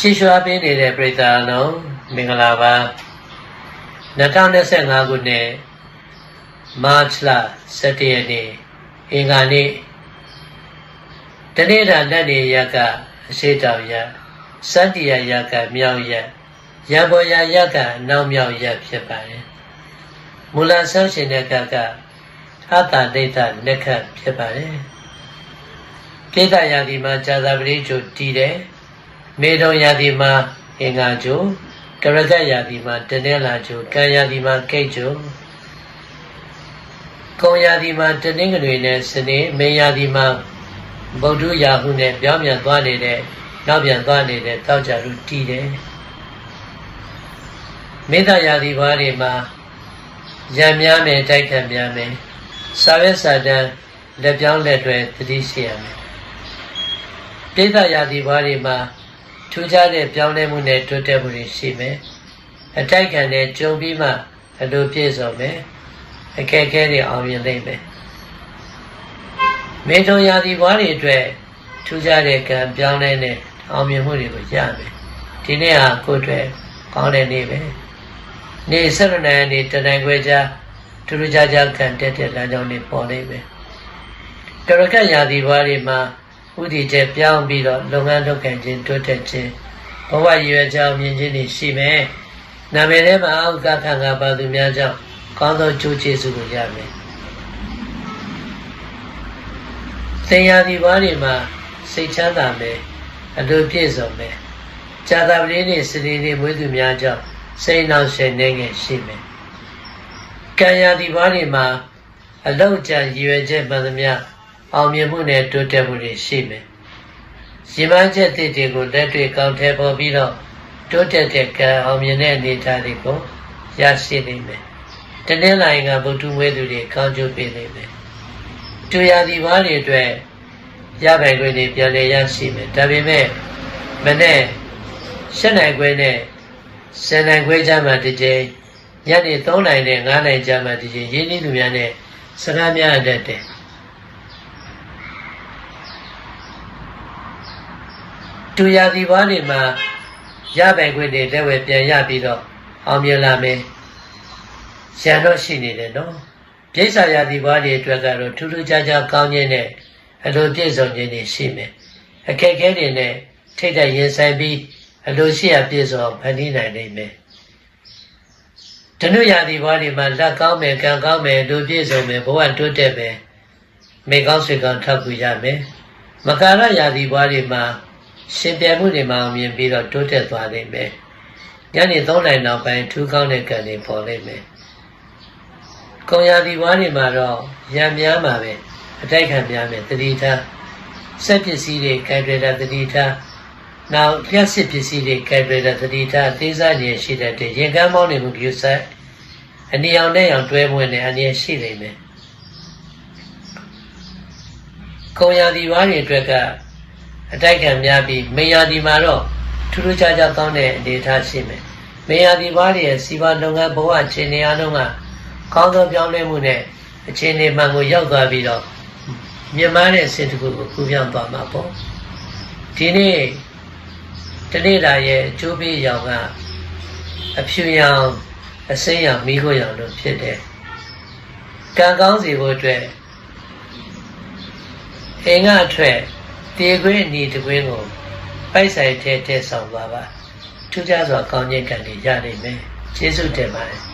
ချီးရွှာပေးနေတဲ့ပရိသတ်အလုံးမင်္ဂလာပါ2025ခုနှစ်မတ်လ17ရက်နေ့အင်္ဂါနေ့တနေ့တာလက်နေရက်ကအရှိတောင်ရက်စတ္တိယရက်ကမြောက်ရက်ရံပေါ်ရရက်ကအနောက်မြောက်ရက်ဖြစ်ပါတယ်မူလဆောင်းရှင်တဲ့ကကအတ္တဒိဋ္ဌလက်ခတ်ဖြစ်ပါတယ်ကိတ္တရာဒီမှာဇာသာပတိကျိုတည်တယ် မေတုံရာသီမှာအင်္ဂါကျိုကရကတ်ရာသီမှာတနင်္လာကျိုကံရာသီမှာကိတ်ကျိုကုံရာသီမှာတနင်္ဂနွေနဲ့စနေမေရာသီမှာဗုဒ္ဓရာဟုနဲ့ပြောင်းပြန်သွားနေတဲ့နောက်ပြန်သွားနေတဲ့တောက်ကြလူတည်တယ်မေတ္တာရာသီဘာတွေမှာရံများမယ်တိုက်ခံများမယ်စာရွက်စာတမ်းလက်ပြောင်းလက်တွဲသတိရှိရမယ်ပြိဿရာသီဘာတွေမှာ ထူးခြားတဲ့ပြောင်းလဲမှုနဲ့တိုးတက်မှုတွေရှိမယ်။အတိုက်ခံတဲ့ကြုံပြီးမှအလိုပြည့်စုံမယ်။အခက်အခဲတွေအောင်မြင်နိုင်မယ်။မေထုံရာသီဘွားတွေအတွက်ထူးခြားတဲ့ကံပြောင်းလဲတဲ့အောင်မြင်မှုတွေကိုရမယ်။ဒီနေ့ဟာကိုယ့်အတွက်ကောင်းတဲ့နေ့ပဲ။နေ့၁၇ရက်နေ့တနိုင်ခွဲကြားထူးထူးခြားခြားကံတက်တဲ့လမ်းကြောင်းတွေပေါ်နေမယ်။ကရကရာသီဘွားတွေမှာ ဥတီချက်ပြောင်းပြီးတော့လုပ်ငန်းလုပ်ကိုင်ခြင်းတိုးတက်ခြင်းဘဝရည်ရွယ်ကြောင်းမြင်ခြင်းတွေရှိမယ်။နာမည်ထဲမှာအောက်ကခံကပါသူများကြောင့်ကောင်းသောကျိုးကျေးဇူးကိုရမယ်။သင်္ယာဒီဘွားတွေမှာစိတ်ချမ်းသာမယ်အလိုပြည့်စုံမယ်။ဇာတာပတိနဲ့စနေနေ့မွေးသူများကြောင့်စိတ်နှောင့်ယှက်နေငယ်ရှိမယ်။ကံယာဒီဘွားတွေမှာအလောက်ကြံရည်ရွယ်ချက်မှန်သမျှ အောင်မြင်မှုနဲ့တိုးတက်မှုတွေရှိမယ်။ရည်မှန်းချက်သစ်တွေကိုလက်တွေ့ကောက်ထဲပေါ်ပြီးတော့တိုးတက်တဲ့ကံအောင်မြင်တဲ့အနေအထားတွေကိုရရှိနိုင်မယ်။တနင်္လာရီကဗုဒ္ဓမွေးသူတွေကောင်းကျိုးပေးနိုင်မယ်။တူရာသီဘားတွေအတွက်ရပိုင်ခွင့်တွေပြန်လည်ရရှိမယ်။ဒါပေမဲ့မနေ့ရှစ်နိုင်ခွင့်နဲ့ဆယ်နိုင်ခွင့်ကြမှာတစ်ကြိမ်ညနေ3နိုင်နဲ့9နိုင်ကြမှာတစ်ကြိမ်ရင်းနှီးသူများနဲ့စကားများတတ်တယ်။ တူရာသီဘားတွေမှာရပိုင်ခွင့်တွေလက်ဝဲပြန်ရပြီးတော့အောင်မြင်လာမယ်။ရန်တော့ရှိနေတယ်နော်။ပြိဿရာသီဘားတွေအတွက်ကတော့ထူးထူးခြားခြားကောင်းခြင်းနဲ့အလိုပြည့်စုံခြင်းတွေရှိမယ်။အခက်အခဲတွေနဲ့ထိတ်တဲ့ရင်ဆိုင်ပြီးအလိုရှိရပြည့်စုံဖန်တီးနိုင်နိုင်မယ်။ဓနုရာသီဘားတွေမှာလက်ကောင်းမယ်ကံကောင်းမယ်လူပြည့်စုံမယ်ဘဝတိုးတက်မယ်။မိကောင်းဆွေကောင်းထောက်ကူရမယ်။မကာရရာသီဘားတွေမှာ ရှင်ပြိုင်မှုတွေမှာအောင်မြင်ပြီးတော့တိုးတက်သွားနိုင်မယ်။ညနေ3နိုင်နောက်ပိုင်းထူးကောင်းတဲ့ကံတွေပေါ်လိမ့်မယ်။ကုံရာသီဘွားတွေမှာတော့ရံများမှာပဲအတိုက်ခံများမယ်တတိထားစက်ပစ္စည်းတွေကင်ဒရတာတတိထားနောက်လျှက်စစ်ပစ္စည်းတွေကင်ဒရတာတတိထားအသေးစားဉာဏ်ရှိတဲ့ရင်ကမ်းမောင်းနေမှုပြုဆိုင်အနီအောင်နဲ့အောင်တွဲမွေးနေအနည်းရှိနေမယ်။ကုံရာသီဘွားတွေအတွက်က အတိုက်ခံများပြီးမေယာဒီမှာတော့ထူးထူးခြားခြားကောင်းတဲ့အနေအထားရှိမယ်။မေယာဒီဘားရဲ့စီပါလုပ်ငန်းဘဝအခြေအနေအလုံးကကောင်းသောပြောင်းလဲမှုနဲ့အခြေအနေမှန်ကိုရောက်သွားပြီးတော့မြင်မာတဲ့အဆင့်တစ်ခုကိုကူးပြောင်းသွားမှာပေါ့။ဒီနေ့တနေ့လာရဲ့အကျိုးပေးရောင်ကအဖြူရောင်အစိမ်းရောင်မိခိုးရောင်လို့ဖြစ်တယ်။ကံကောင်းစီဖို့အတွက်အင်္ဂအထက် တေခွေးအနီတကွင်းကိုပိုက်ဆိုင်ထဲထဲဆောင်သွားပါထူးခြားစွာကောင်းခြင်းကံတွေရနိုင်မယ်ကျေးဇူးတင်ပါတယ်